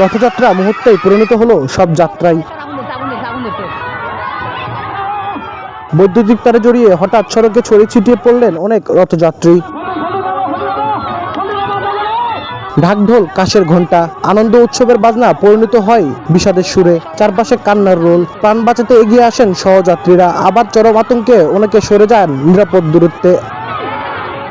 রথযাত্রা মুহূর্তেই পরিণত হলো সব যাত্রায় বৈদ্যুতিক তারে জড়িয়ে হঠাৎ সড়কে ছড়িয়ে ছিটিয়ে পড়লেন অনেক রথযাত্রী। ঢাকঢোল, কাশের ঘণ্টা আনন্দ উৎসবের বাজনা পরিণত হয় বিষাদের সুরে। চারপাশে কান্নার রোল। প্রাণ বাঁচাতে এগিয়ে আসেন সহযাত্রীরা। আবার চরম আতঙ্কে অনেকে সরে যান নিরাপদ দূরত্বে।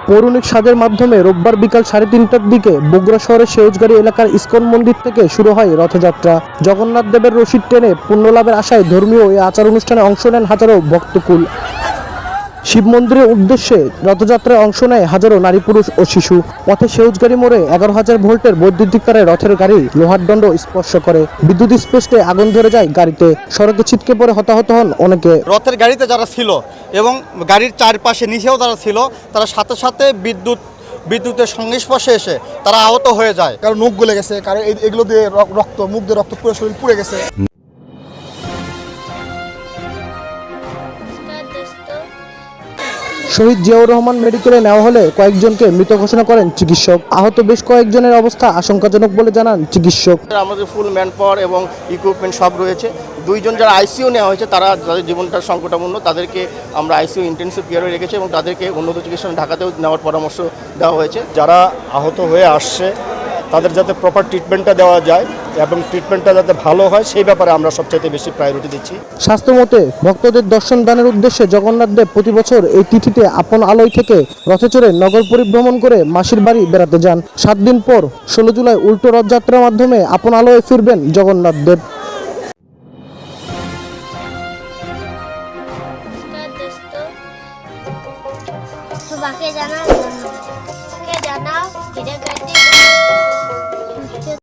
পৌরাণিক সাজের মাধ্যমে রোববার বিকাল সাড়ে তিনটার দিকে বগুড়া শহরের সেউজগাড়ি এলাকার ইস্কন মন্দির থেকে শুরু হয় রথযাত্রা। জগন্নাথ দেবের রশিদ টেনে পুণ্যলাভের আশায় ধর্মীয় এই আচার অনুষ্ঠানে অংশ নেন হাজারো ভক্তকুল। শিব মন্দিরের উদ্দেশ্যে রথযাত্রায় অংশ নেয় হাজারো নারী পুরুষ ও শিশু। পথে সেউজগাড়ি মোড়ে এগারো হাজার ভোল্টের বৈদ্যুতিক তারে রথের গাড়ি লোহার দণ্ড স্পর্শ করে। বিদ্যুৎ স্পষ্টে আগুন ধরে যায় গাড়িতে। সড়কে ছিটকে পড়ে হতাহত হন অনেকে। রথের গাড়িতে যারা ছিল এবং গাড়ির চারপাশে নিচেও যারা ছিল তারা সাথে সাথে বিদ্যুৎ বিদ্যুতের সংস্পর্শে এসে তারা আহত হয়ে যায়। কারণ মুখ গলে গেছে কারণ এই- এগুলো দিয়ে রক্ত মুখ দিয়ে রক্ত পুরো শরীর পুড়ে গেছে। শহীদ জিয়াউর রহমান মেডিকেলে নেওয়া হলে কয়েকজনকে মৃত ঘোষণা করেন চিকিৎসক। আহত বেশ কয়েকজনের অবস্থা আশঙ্কাজনক বলে জানান চিকিৎসক। আমাদের ফুল ম্যান পাওয়ার এবং ইকুইপমেন্ট সব রয়েছে। দুইজন যারা আইসিইউ নেওয়া হয়েছে তারা যাদের জীবনটা সংকটাপূর্ণ তাদেরকে আমরা আইসিইউ ইন্টেন্সিভ কেয়ারে রেখেছি এবং তাদেরকে উন্নত চিকিৎসা ঢাকাতেও নেওয়ার পরামর্শ দেওয়া হয়েছে। যারা আহত হয়ে আসছে তাদের যাতে প্রপার ট্রিটমেন্টটা দেওয়া যায় এবং ট্রিটমেন্টটা যাতে ভালো হয় সেই ব্যাপারে আমরা সবচেয়ে বেশি প্রায়োরিটি দিচ্ছি। স্বাস্থ্যমতে ভক্তদের দর্শন দানের উদ্দেশ্যে জগন্নাথ দেব প্রতি বছর এই তিথিতে আপন আলোয় থেকে রথে চড়ে নগর পরিভ্রমণ করে মাসির বাড়ি বেড়াতে যান। সাত দিন পর ষোলো জুলাই উল্টো রথযাত্রার মাধ্যমে আপন আলোয় ফিরবেন জগন্নাথ দেব।